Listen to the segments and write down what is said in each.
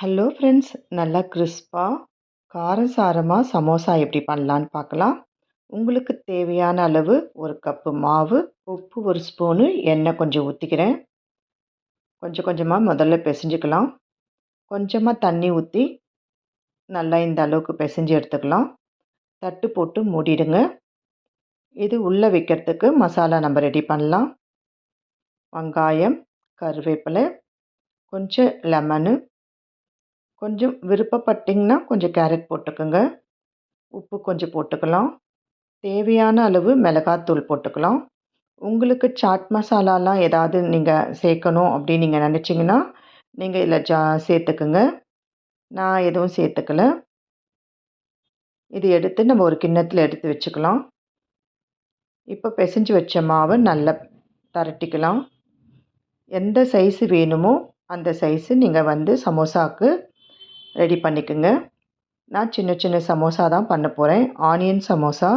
Hello friends நல்லா கிறிஸ்பாக காரசாரமாக சமோசா எப்படி பண்ணலான்னு பார்க்கலாம். உங்களுக்கு தேவையான அளவு ஒரு கப்பு மாவு உப்பு ஒரு ஸ்பூனு எண்ணெய் கொஞ்சம் ஊற்றிக்கிறேன் கொஞ்சம் கொஞ்சமாக முதல்ல பிசைஞ்சுக்கலாம். கொஞ்சமாக தண்ணி ஊற்றி நல்லா இந்த அளவுக்கு பிசைஞ்சு எடுத்துக்கலாம். தட்டு போட்டு மூடிடுங்க. இது உள்ளே வைக்கிறதுக்கு மசாலா நம்ம ரெடி பண்ணலாம். வெங்காயம் கருவேப்பிலை கொஞ்சம் லெமனு கொஞ்சம் விருப்பப்பட்டிங்கன்னா கொஞ்சம் கேரட் போட்டுக்கோங்க. உப்பு கொஞ்சம் போட்டுக்கலாம். தேவையான அளவு மிளகாத்தூள் போட்டுக்கலாம். உங்களுக்கு சாட் மசாலாலாம் ஏதாவது நீங்கள் சேர்க்கணும் அப்படின்னு நீங்கள் நினச்சிங்கன்னா நீங்கள் இதில் ஜா சேர்த்துக்குங்க. நான் எதுவும் சேர்த்துக்கல. இது எடுத்து நம்ம ஒரு கிண்ணத்தில் எடுத்து வச்சுக்கலாம். இப்போ பிசைஞ்சு வச்ச மாவை நல்லா தரட்டிக்கலாம். எந்த சைஸு வேணுமோ அந்த சைஸு நீங்கள் வந்து சமோசாவுக்கு ரெடி பண்ணிக்கோங்க. நான் சின்ன சின்ன சமோசா தான் பண்ண போகிறேன் ஆனியன் சமோசா.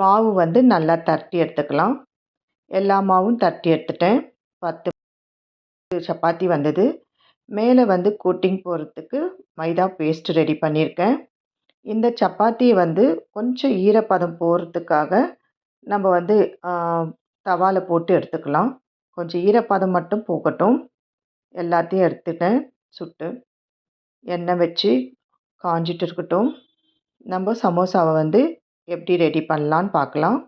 மாவு வந்து நல்லா தட்டி எடுத்துக்கலாம். எல்லா மாவும் தட்டி எடுத்துட்டேன். பத்து சப்பாத்தி வந்தது. மேலே வந்து கோட்டிங் போகிறதுக்கு மைதா பேஸ்ட் ரெடி பண்ணியிருக்கேன். இந்த சப்பாத்தியை வந்து கொஞ்சம் ஈரப்பதம் போகிறதுக்காக நம்ம வந்து தவாவில் போட்டு எடுத்துக்கலாம். கொஞ்சம் ஈரப்பதம் மட்டும் போகட்டும். எல்லாத்தையும் எடுத்துட்டேன். சுட்டு. எண்ணெய் வச்சு காஞ்சிட்டு இருக்கட்டும். நம்ம சமோசாவை வந்து எப்படி ரெடி பண்ணலான்னு பார்க்கலாம்.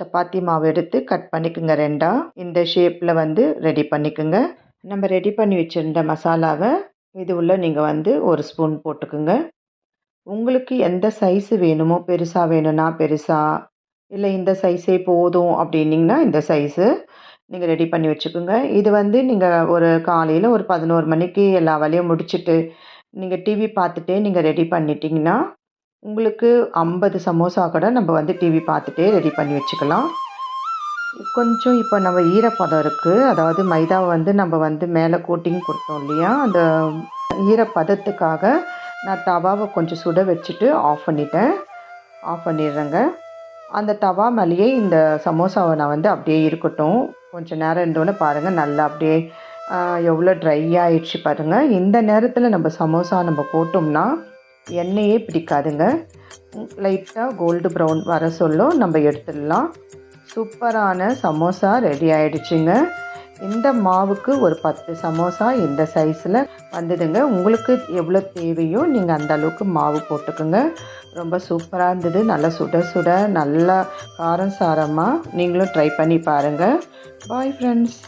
சப்பாத்தி மாவு எடுத்து கட் பண்ணிக்கோங்க ரெண்டாக இந்த ஷேப்பில் வந்து ரெடி பண்ணிக்கோங்க. நம்ம ரெடி பண்ணி வச்சுருந்த மசாலாவை இது உள்ள நீங்கள் வந்து ஒரு ஸ்பூன் போட்டுக்குங்க. உங்களுக்கு எந்த சைஸு வேணுமோ பெருசாக வேணும்னா பெருசாக இல்லை இந்த சைஸே போதும் அப்படின்னிங்கன்னா இந்த சைஸு நீங்கள் ரெடி பண்ணி வச்சுக்கோங்க. இது வந்து நீங்கள் ஒரு காலையில் ஒரு பதினோரு மணிக்கு எல்லா வேலையும் முடிச்சுட்டு நீங்கள் டிவி பார்த்துட்டே நீங்கள் ரெடி பண்ணிட்டீங்கன்னா உங்களுக்கு ஐம்பது சமோசா கூட நம்ம வந்து டிவி பார்த்துட்டே ரெடி பண்ணி வச்சுக்கலாம். கொஞ்சம் இப்போ நம்ம ஈரப்பதம் இருக்குது அதாவது மைதாவை வந்து நம்ம வந்து மேலே கோட்டிங் கொடுத்தோம் இல்லையா? அந்த ஈரப்பதத்துக்காக நான் தவாவை கொஞ்சம் சுட வச்சுட்டு ஆஃப் பண்ணிட்டேன். ஆஃப் பண்ணிடுறேங்க. அந்த தவா மேலேயே இந்த சமோசாவை நான் வந்து அப்படியே இருக்கட்டும். கொஞ்சம் நேரம் இருந்தோன்னே பாருங்கள் நல்லா அப்படியே எவ்வளோ ட்ரை ஆயிடுச்சு பாருங்கள் இந்த நேரத்தில் நம்ம சமோசா நம்ம போட்டோம்னா எண்ணெயே பிடிக்காதுங்க. லைட்டாக கோல்டு ப்ரௌன் வர சொல்லும். நம்ம எடுத்துடலாம். சூப்பரான சமோசா ரெடி ஆகிடுச்சிங்க இந்த மாவுக்கு ஒரு பத்து சமோசா இந்த சைஸில் வந்ததுங்க. உங்களுக்கு எவ்வளோ தேவையோ நீங்கள் அந்த அளவுக்கு மாவு போட்டுக்கோங்க. ரொம்ப சூப்பராக இருந்தது. நல்லா சுட சுட நல்லா காரம் சாரமாக நீங்களும் ட்ரை பண்ணி பாருங்கள் பாய் ஃப்ரெண்ட்ஸ்